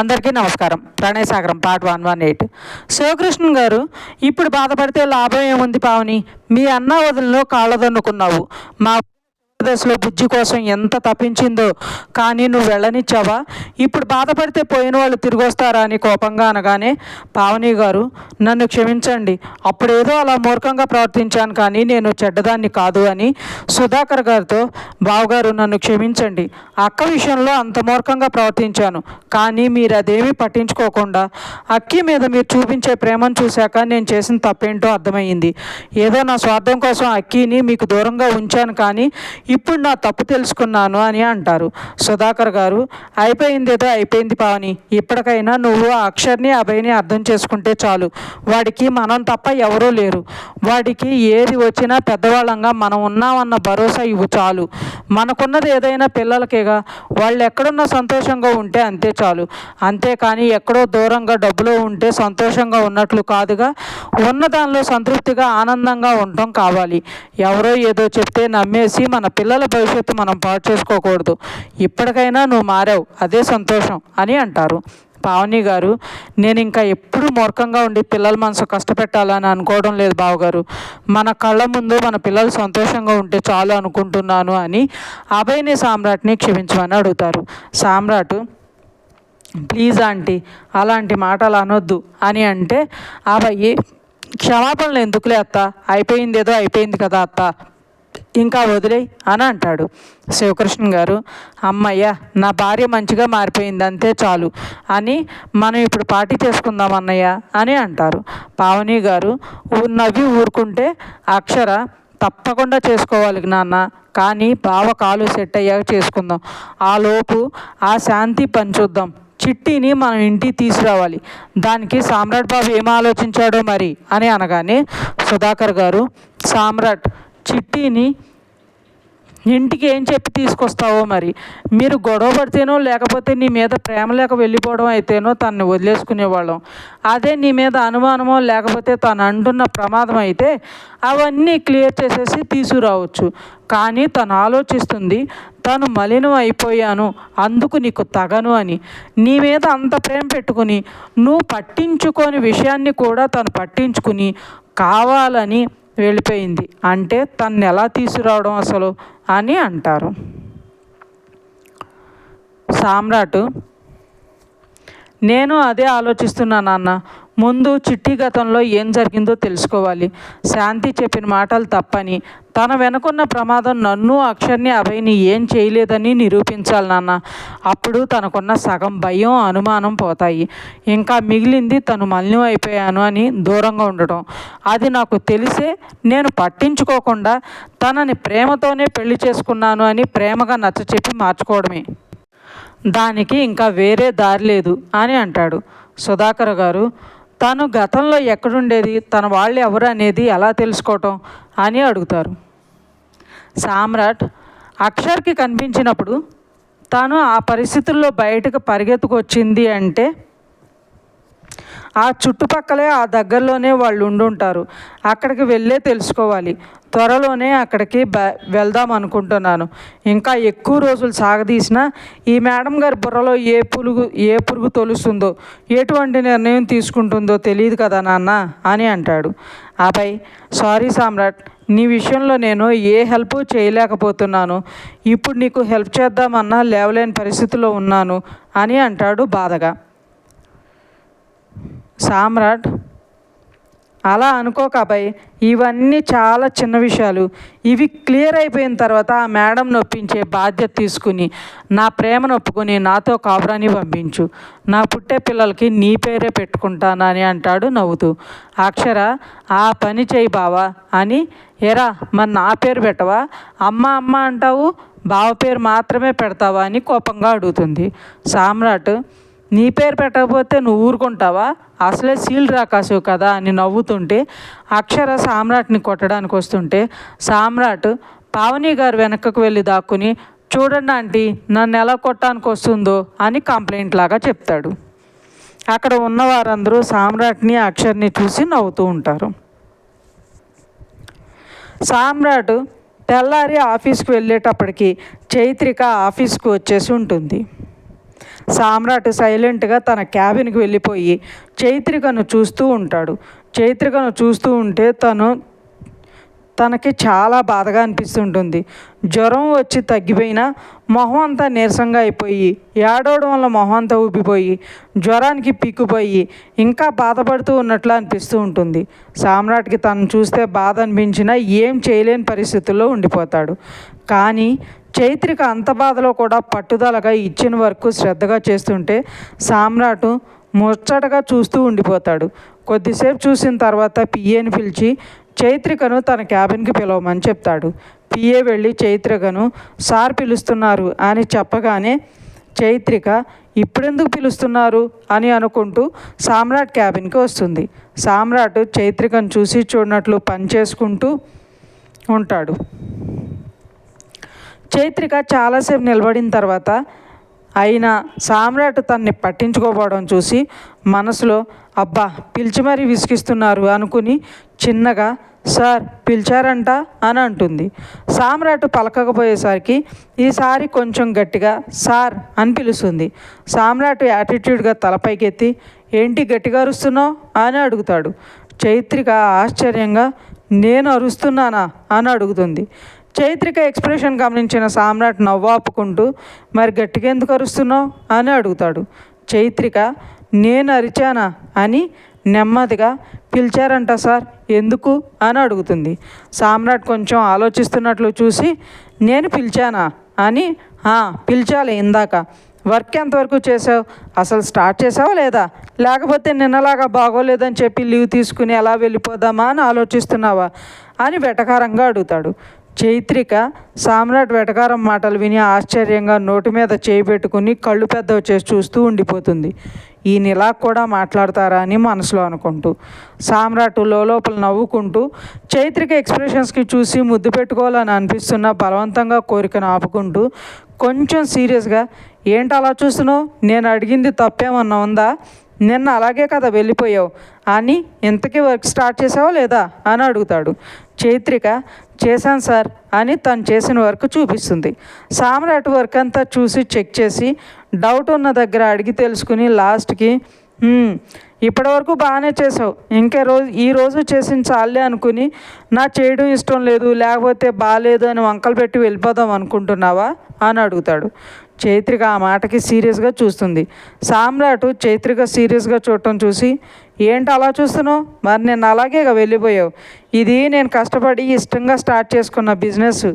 అందరికీ నమస్కారం. Pranayasagaram part one one eight. Shivakrishna గారు ఇప్పుడు బాధపడితే లాభం ఏముంది పావని? మీ అన్న వదులను కాళ్ళదన్నుకున్నావు మా దశలో బుజ్జి కోసం ఎంత తప్పించిందో. కానీ నువ్వు వెళ్ళనిచ్చావా? ఇప్పుడు బాధపడితే పోయిన వాళ్ళు తిరిగి వస్తారా అని కోపంగా అనగానే పావని గారు నన్ను క్షమించండి. అప్పుడేదో అలా మూర్ఖంగా ప్రవర్తించాను కానీ నేను చెడ్డదాన్ని కాదు అని సుధాకర్ గారితో బావగారు నన్ను క్షమించండి. అక్క విషయంలో అంత మూర్ఖంగా ప్రవర్తించాను. కానీ మీరు అదేమీ పట్టించుకోకుండా అక్కి మీద మీరు చూపించే ప్రేమను చూశాక నేను చేసిన తప్పేంటో అర్థమయ్యింది. ఏదో నా స్వార్థం కోసం అక్కిని మీకు దూరంగా ఉంచాను కానీ ఇప్పుడు నా తప్పు తెలుసుకున్నాను అని అంటారు. సుధాకర్ గారు అయిపోయింది ఏదో అయిపోయింది పావని. ఇప్పటికైనా నువ్వు ఆ అక్షర్ని అభయని అర్థం చేసుకుంటే చాలు. వాడికి మనం తప్ప ఎవరూ లేరు. వాడికి ఏది వచ్చినా పెద్దవాళ్ళంగా మనం ఉన్నామన్న భరోసా ఇవ్వు చాలు. మనకున్నది ఏదైనా పిల్లలకేగా. వాళ్ళు ఎక్కడున్నా సంతోషంగా ఉంటే అంతే చాలు. అంతేకాని ఎక్కడో దూరంగా డబ్బులో ఉంటే సంతోషంగా ఉన్నట్లు కాదుగా. ఉన్న దానిలో సంతృప్తిగా ఆనందంగా ఉండటం కావాలి. ఎవరో ఏదో చెప్తే నమ్మేసి మన పిల్లల భవిష్యత్తు మనం పాడు చేసుకోకూడదు. ఇప్పటికైనా నువ్వు మారావు అదే సంతోషం అని అంటారు. పావని గారు నేను ఇంకా ఎప్పుడూ మూర్ఖంగా ఉండి పిల్లల మనసు కష్టపెట్టాలని అనుకోవడం లేదు బావగారు. మన కళ్ళ ముందు మన పిల్లలు సంతోషంగా ఉంటే చాలు అనుకుంటున్నాను అని అభయ్ని సామ్రాట్ని క్షమించమని అడుగుతారు. సామ్రాట్ ప్లీజ్ ఆంటీ అలాంటి మాటలు అనొద్దు అని అంటే అబ్బాయి క్షమాపణలు ఎందుకులే అత్త? అయిపోయింది ఏదో అయిపోయింది కదా అత్త? ఇంకా వదిలే అని అంటాడు. శివకృష్ణ గారు అమ్మయ్య నా భార్య మంచిగా మారిపోయింది అంతే చాలు. అని మనం ఇప్పుడు పార్టీ చేసుకుందాం అన్నయ్య అని అంటారు. పావని గారు నవ్వి ఊరుకుంటే అక్షర తప్పకుండా చేసుకోవాలి నాన్న. కానీ బావ కాలు సెట్ అయ్యాక చేసుకుందాం. ఆ లోపు ఆ శాంతి పంచుద్దాం చిట్టిని మనం ఇంటికి తీసుకురావాలి. దానికి సామ్రాట్ బాబు ఏం ఆలోచించాడో మరి? అని అనగానే సుధాకర్ గారు సామ్రాట్ చిట్టిని ఇంటికి ఏం చెప్పి తీసుకొస్తావో మరి? మీరు గొడవ పడితేనో లేకపోతే నీ మీద ప్రేమ లేక వెళ్ళిపోవడం అయితేనో తనని వదిలేసుకునేవాళ్ళం. అదే నీ మీద అనుమానమో లేకపోతే తను అంటున్న ప్రమాదం అయితే అవన్నీ క్లియర్ చేసేసి తీసుకురావచ్చు. కానీ తను ఆలోచిస్తుంది తను మలినం అయిపోయాను అందుకు నీకు తగను అని. నీ మీద అంత ప్రేమ పెట్టుకుని నువ్వు పట్టించుకోని విషయాన్ని కూడా తను పట్టించుకుని కావాలని వెళ్ళిపోయింది. అంటే తన్ని ఎలా తీసుకురావడం అసలు అని అంటారు. సామ్రాట్ నేను అదే ఆలోచిస్తున్నాను నాన్న. ముందు చిట్టి గతంలో ఏం జరిగిందో తెలుసుకోవాలి. శాంతి చెప్పిన మాటలు తప్పని. తన వెనుకున్న ప్రమాదం నన్ను అక్షర్ని అభయ్ని ఏం చేయలేదని నిరూపించాలి నాన్న. అప్పుడు తనకున్న సగం భయం అనుమానం పోతాయి. ఇంకా మిగిలింది తను మలినం అయిపోయాను అని దూరంగా ఉండటం. అది నాకు తెలిసే నేను పట్టించుకోకుండా తనని ప్రేమతోనే పెళ్ళి చేసుకున్నాను అని ప్రేమగా నచ్చచెప్పి మార్చుకోవడమే. దానికి ఇంకా వేరే దారి లేదు అని అంటాడు. సుధాకర్ గారు తను గతంలో ఎక్కడుండేది తన వాళ్ళు ఎవరు అనేది ఎలా తెలుసుకోవటం అని అడుగుతారు. సామ్రాట్ అక్షర్కి కనిపించినప్పుడు తను ఆ పరిస్థితుల్లో బయటకు పరిగెత్తుకొచ్చింది అంటే ఆ చుట్టుపక్కలే ఆ దగ్గరలోనే వాళ్ళు ఉండుంటారు. అక్కడికి వెళ్ళే తెలుసుకోవాలి. త్వరలోనే అక్కడికి బ వెళ్దాం అనుకుంటున్నాను. ఇంకా ఎక్కువ రోజులు సాగదీసినా ఈ మేడం గారి బుర్రలో ఏ పురుగు ఏ పురుగు తొలుస్తుందో ఎటువంటి నిర్ణయం తీసుకుంటుందో తెలియదు కదా నాన్న అని అంటాడు. ఆపై సారీ సామ్రాట్ నీ విషయంలో నేను ఏ హెల్ప్ చేయలేకపోతున్నాను. ఇప్పుడు నీకు హెల్ప్ చేద్దామన్నా లేవలేని పరిస్థితిలో ఉన్నాను అని అంటాడు బాధగా. సామ్రాట్. అలా అనుకోక అబ్బాయి ఇవన్నీ చాలా చిన్న విషయాలు. ఇవి క్లియర్ అయిపోయిన తర్వాత ఆ మేడం నొప్పించే బాధ్యత తీసుకుని నా ప్రేమ నొప్పుకుని నాతో కాపురాన్ని పంపించు. నా పుట్టే పిల్లలకి నీ పేరే పెట్టుకుంటానని అంటాడు నవ్వుతూ. అక్షర ఆ పని చేయి బావా అని ఎరా మరి నా పేరు పెట్టవా? అమ్మ అమ్మ అంటావు? బావ పేరు మాత్రమే పెడతావా అని కోపంగా అడుగుతుంది. సామ్రాట్ నీ పేరు పెట్టకపోతే నువ్వు ఊరుకుంటావా? అసలే సీల్ రాకాసు కదా అని నవ్వుతుంటే అక్షర సామ్రాట్ని కొట్టడానికి వస్తుంటే సామ్రాట్ పావని గారు వెనకకు వెళ్ళి దాక్కుని చూడండి ఆంటీ నన్ను ఎలా కొట్టడానికి వస్తుందో అని కంప్లైంట్ లాగా చెప్తాడు. అక్కడ ఉన్న వారందరూ సామ్రాట్ని అక్షర్ని చూసి నవ్వుతూ ఉంటారు. సామ్రాట్ తెల్లారి ఆఫీస్కి వెళ్ళేటప్పటికి చైత్రిక ఆఫీస్కి వచ్చేసి ఉంటుంది. సామ్రాట్ సైలెంట్గా తన క్యాబిన్కి వెళ్ళిపోయి చైత్రికను చూస్తూ ఉంటాడు. చైత్రికను చూస్తూ ఉంటే తను తనకి చాలా బాధగా అనిపిస్తుంటుంది. జ్వరం వచ్చి తగ్గిపోయినా మొహం అంతా నీరసంగా అయిపోయి ఏడవడం వల్ల మొహం అంతా ఊపిపోయి జ్వరానికి పీక్కుపోయి ఇంకా బాధపడుతూ ఉన్నట్లు అనిపిస్తూ ఉంటుంది. సామ్రాట్కి తను చూస్తే బాధ అనిపించినా ఏం చేయలేని పరిస్థితుల్లో ఉండిపోతాడు. కానీ చైత్రిక అంత బాధలో కూడా పట్టుదలగా ఇచ్చిన వరకు శ్రద్ధగా చేస్తుంటే సామ్రాటు ముచ్చటగా చూస్తూ ఉండిపోతాడు. కొద్దిసేపు చూసిన తర్వాత పిఏని పిలిచి చైత్రికను తన క్యాబిన్కి పిలవమని చెప్తాడు. పిఏ వెళ్ళి చైత్రికను సార్ పిలుస్తున్నారు అని చెప్పగానే చైత్రిక ఇప్పుడెందుకు పిలుస్తున్నారు అని అనుకుంటూ సామ్రాట్ క్యాబిన్కి వస్తుంది. సామ్రాట్ చైత్రికను చూసి చూడనట్లు పని చేసుకుంటూ ఉంటాడు. చైత్రిక చాలాసేపు నిలబడిన తర్వాత అయినా సామ్రాట్ తన్ని పట్టించుకోపోవడం చూసి మనసులో అబ్బా పిలిచి మరీ విసిగిస్తున్నారు అనుకుని చిన్నగా సార్ పిలిచారంట అని అంటుంది. సామ్రాట్ పలకకపోయేసరికి ఈసారి కొంచెం గట్టిగా సార్ అని పిలుస్తుంది. సామ్రాట్ యాటిట్యూడ్గా తలపైకెత్తి ఏంటి గట్టిగా అరుస్తున్నావు? అని అడుగుతాడు. చైత్రిక ఆశ్చర్యంగా నేను అరుస్తున్నానా? అని అడుగుతుంది. చైత్రిక ఎక్స్ప్రెషన్ గమనించిన సామ్రాట్ నవ్వాపుకుంటూ మరి గట్టిగా ఎందుకు అరుస్తున్నావు? అని అడుగుతాడు. చైత్రిక నేను అరిచానా? అని నెమ్మదిగా పిలిచారంట సార్ ఎందుకు? అని అడుగుతుంది. సామ్రాట్ కొంచెం ఆలోచిస్తున్నట్లు చూసి నేను పిలిచానా? అని పిలిచాలి ఇందాక. వర్క్ ఎంతవరకు చేసావు? అసలు స్టార్ట్ చేసావా లేదా? లేకపోతే నిన్నలాగా బాగోలేదని చెప్పి లీవ్ తీసుకుని ఎలా వెళ్ళిపోదామా అని ఆలోచిస్తున్నావా? అని వెటకారంగా అడుగుతాడు. చైత్రిక సామ్రాట్ వెటకారం మాటలు విని ఆశ్చర్యంగా నోటి మీద చేయి పెట్టుకుని కళ్ళు పెద్దవి చేసి చూస్తూ ఉండిపోతుంది. ఈయన ఇలా కూడా మాట్లాడతారా అని మనసులో అనుకుంటూ సామ్రాట్ లోపల నవ్వుకుంటూ చైత్రిక ఎక్స్ప్రెషన్స్కి చూసి ముద్దు పెట్టుకోవాలని అనిపిస్తున్న బలవంతంగా కోరికను ఆపుకుంటూ కొంచెం సీరియస్గా ఏంటి అలా చూస్తున్నావు? నేను అడిగింది తప్పేమన్నా ఉందా? నిన్న అలాగే కదా వెళ్ళిపోయావు. అని ఇంతకీ వర్క్ స్టార్ట్ చేసావా లేదా? అని అడుగుతాడు. చైత్రిక చేశాను సార్ అని తను చేసిన వర్క్ చూపిస్తుంది. సామ్రాట్ వర్క్ అంతా చూసి చెక్ చేసి డౌట్ ఉన్న దగ్గర అడిగి తెలుసుకుని లాస్ట్కి ఇప్పటి వరకు బాగానే చేసావు ఇంకే రోజు ఈ రోజు చేసిన చాలే అనుకుని నా చేయడం ఇష్టం లేదు లేకపోతే బాగాలేదు అని వంకలు పెట్టి వెళ్ళిపోదాం అనుకుంటున్నావా? అని అడుగుతాడు. చైత్రిక ఆ మాటకి సీరియస్గా చూస్తుంది. సామ్రాట్ చైత్రిక సీరియస్గా చూడటం చూసి ఏంటి అలా చూస్తున్నావు? మరి నేను అలాగే వెళ్ళిపోయావు. ఇది నేను కష్టపడి ఇష్టంగా స్టార్ట్ చేసుకున్న బిజినెస్.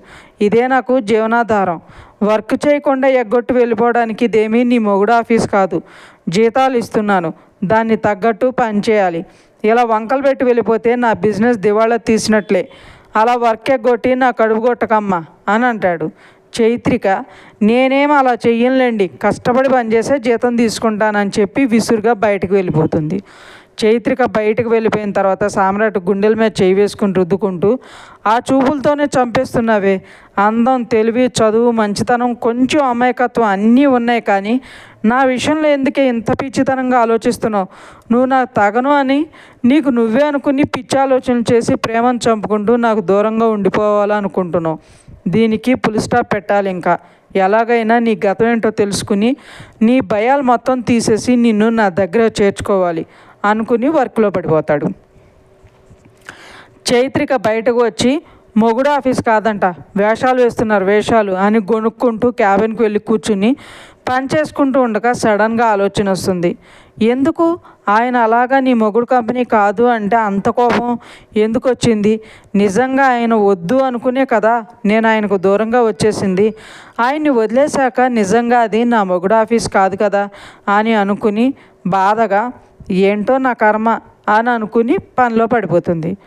ఇదే నాకు జీవనాధారం. వర్క్ చేయకుండా ఎగ్గొట్టు వెళ్ళిపోవడానికి ఇదేమీ నీ మొగుడు ఆఫీస్ కాదు. జీతాలు ఇస్తున్నాను. దాన్ని తగ్గట్టు పనిచేయాలి ఇలా వంకలు పెట్టి వెళ్ళిపోతే నా బిజినెస్ దివాళా తీసినట్లే. అలా వర్క్ ఎగ్గొట్టి నా కడుపు కొట్టకమ్మా అని అంటాడు. చైత్రిక నేనేం అలా చెయ్యనులేండి కష్టపడి పనిచేసే జీతం తీసుకుంటానని చెప్పి విసురుగా బయటకు వెళ్ళిపోతుంది చైత్రిక బయటకు వెళ్ళిపోయిన తర్వాత సామ్రాట్ గుండెల మీద చేయి వేసుకుని రుద్దుకుంటూ ఆ చూపులతోనే చంపేస్తున్నావే. అందం తెలివి చదువు మంచితనం కొంచెం అమాయకత్వం అన్నీ ఉన్నాయి కానీ నా విషయంలో ఎందుకే ఇంత పిచ్చితనంగా ఆలోచిస్తున్నావు? నువ్వు నాకు తగను అని నీకు నువ్వే అనుకుని పిచ్చి ఆలోచనలు చేసి ప్రేమను చంపుకుంటూ నాకు దూరంగా ఉండిపోవాలనుకుంటున్నావు. దీనికి ఫుల్ స్టాప్ పెట్టాలి ఇంకా. ఎలాగైనా నీ గతం ఏంటో తెలుసుకుని నీ భయాలు మొత్తం తీసేసి నిన్ను నా దగ్గర చేర్చుకోవాలి అనుకుని వర్క్లో పడిపోతాడు. చైత్రిక బయటకు వచ్చి మొగుడు ఆఫీస్ కాదంట వేషాలు వేస్తున్నారు వేషాలు అని గొనుక్కుంటూ క్యాబిన్కి వెళ్ళి కూర్చుని పని చేసుకుంటూ ఉండగా సడన్గా ఆలోచన వస్తుంది. ఎందుకు? ఆయన అలాగా నీ మొగుడు కంపెనీ కాదు అంటే అంత కోపం ఎందుకు వచ్చింది? నిజంగా ఆయన వద్దు అనుకునే కదా నేను ఆయనకు దూరంగా వచ్చేసింది. ఆయన్ని వదిలేశాక నిజంగా అది నా మొగుడు ఆఫీస్ కాదు కదా అని అనుకుని బాధగా ఏంటో నా కర్మ అని అనుకుని పనిలో పడిపోతుంది.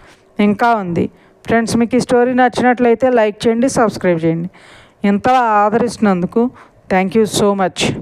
ఇంకా ఉంది. ఫ్రెండ్స్ మీకు ఈ స్టోరీ నచ్చినట్లయితే లైక్ చేయండి సబ్స్క్రైబ్ చేయండి. ఇంతలా ఆదరిస్తున్నందుకు Thank you so much.